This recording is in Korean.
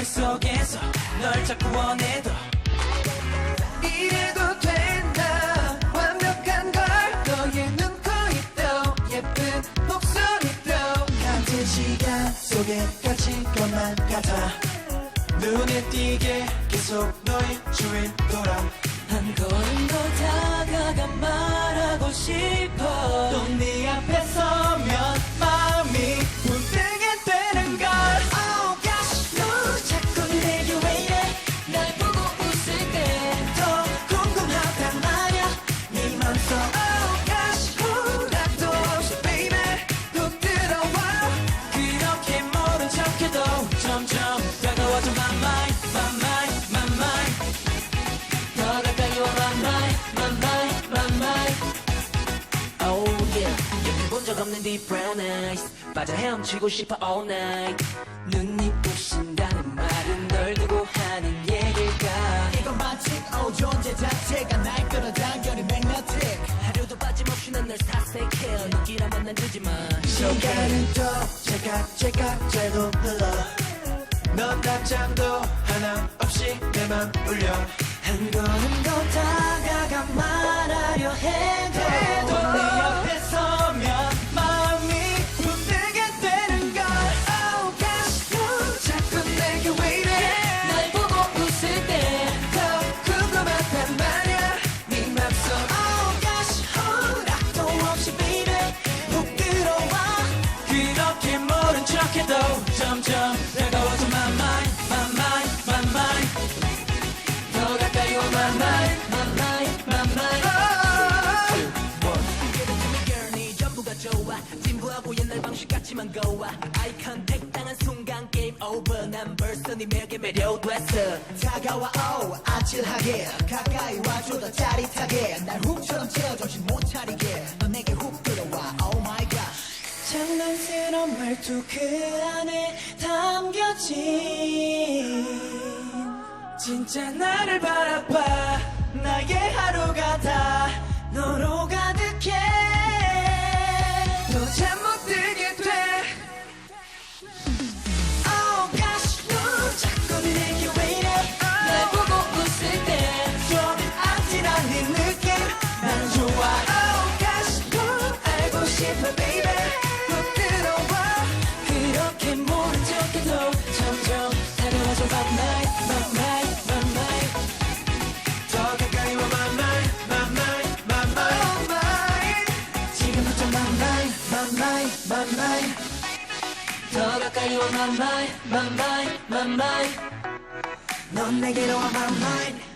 머릿속에서 널 자꾸 원해도 이래도 된다 속에 갇힌 것만 같아 눈에 띄게 계속 너의 주위를 돌아 없는 deep brown eyes. 빠져 헤엄치고 싶어 all night. 눈이 부신다는 말은 널 두고 하는 얘길까? 이건 마치 오 존재 자체가 날 끌어당겨는 magnetic. 하루도 빠짐없이 난널 사색해 느끼라면 난 주지마. 시간은 또 제각 제각 잘도 흘러. 넌 답장도 하나 없이 내 맘 울려. 한 걸음 더 척해도 점점 다가와줘 my mind my 더 가까이 와 my mind my mind my mind 좋아. 진부하고 옛날 방식 같지만 고와. 아이 컨택 당한 순간 게임 오버 난 벌써 네 매력에 매료됐어. 다가와 오 아찔하게. 가까이 와줘 더 짜릿하게. 날 훅처럼 채워 정신 못 차리게 말투 그 안에 담겨진 진짜 나를 바라봐 my mind 더 가까이 와 my mind my mind my mind 넌 내게로 와 my mind